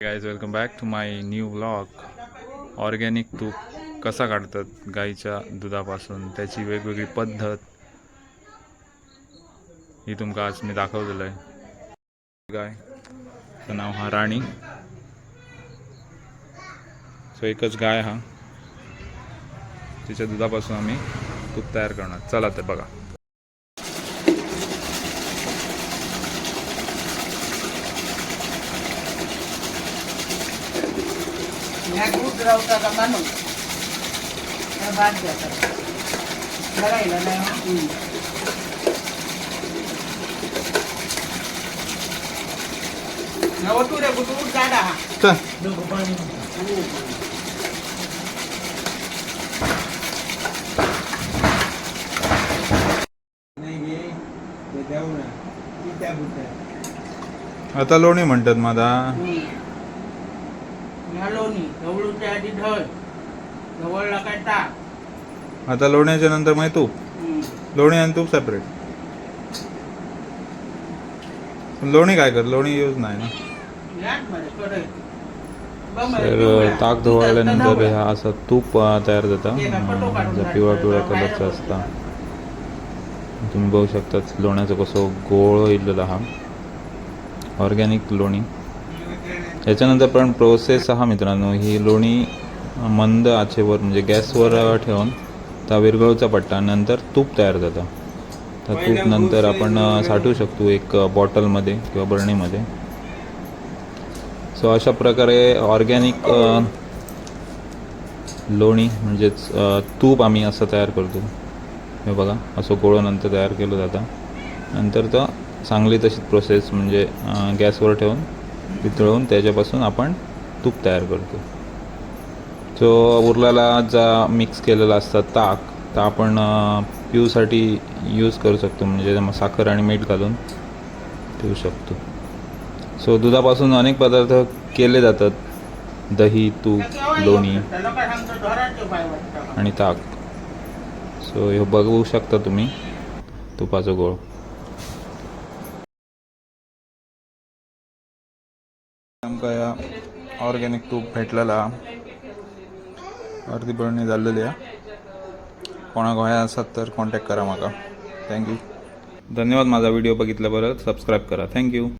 Guys welcome back to my new vlog organic तूप कसा काढतात गाईच्या दुधापासून? त्याची वेगवेगळी पद्धत. ही तुमका आज मी दाखवलेलं आहे गाय नाव हा राणी. सो एकच गाय हा. तिच्या दुधापासून आम्ही तूप तयार करणार. चला तर बघा. ह्या दूध रावता माणूस ह्या भात घ्यायचा बघायला नाही. नवं तू रे हा आता लोणी म्हणतात माझा ह्या लोणी ढवळूच्या आधी ढळ ढवळला काय टाक आता लोण्याच्या नंतर मग तूप हं. लोणी आणि तूप सेपरेट लोणी काय कर लोणी यूज नाही ना. यात मध्ये कडे तर ताक धुवाळल्यानंतर ह्या असं तूप अं, तयार जातं जो पिवळा पिवळ्या कलरचा असता. तुम्ही बघू शकता लोण्याचं कसं गोळ इलेला हा. ऑर्गॅनिक लोणी. याच्यानंतर पण प्रोसेस हा मित्रांनो ही लोणी मंद आचेवर म्हणजे गॅसवर ठेवून त्या विरघळूचा पट्टा नंतर तूप तयार जातं तर तूप नंतर आपण साठवू शकतो एक बॉटलमध्ये किंवा बरणीमध्ये. सो अशा प्रकारे ऑर्गॅनिक लोणी म्हणजेच तूप आम्ही असं तयार करतो. हे बघा असं गोळं नंतर तयार केलं जातं. नंतर तर चांगली तशीच प्रोसेस म्हणजे गॅसवर ठेवून वितळून त्याच्यापासून आपण तूप तयार करतो. जो उरलेला जा मिक्स केलेला असतात ताक तर आपण पिऊसाठी यूज करू शकतो. म्हणजे मग साखर आणि मीठ घालून पिऊ शकतो. सो दुधापासून अनेक पदार्थ केले जातात. दही तूप लोणी आणि ताक. सो हे बघू शकता तुम्ही तुपाचं गोळ. आमकां या ऑर्गॅनिक तूप भेटलेला. अर्धी बरणी जाल्लेली आहे. कोणा गोंया आसात तर कॉन्टॅक्ट करा म्हाका थँक्यू धन्यवाद माझा व्हिडिओ बघितल्या बरं सबस्क्राईब करा थँक्यू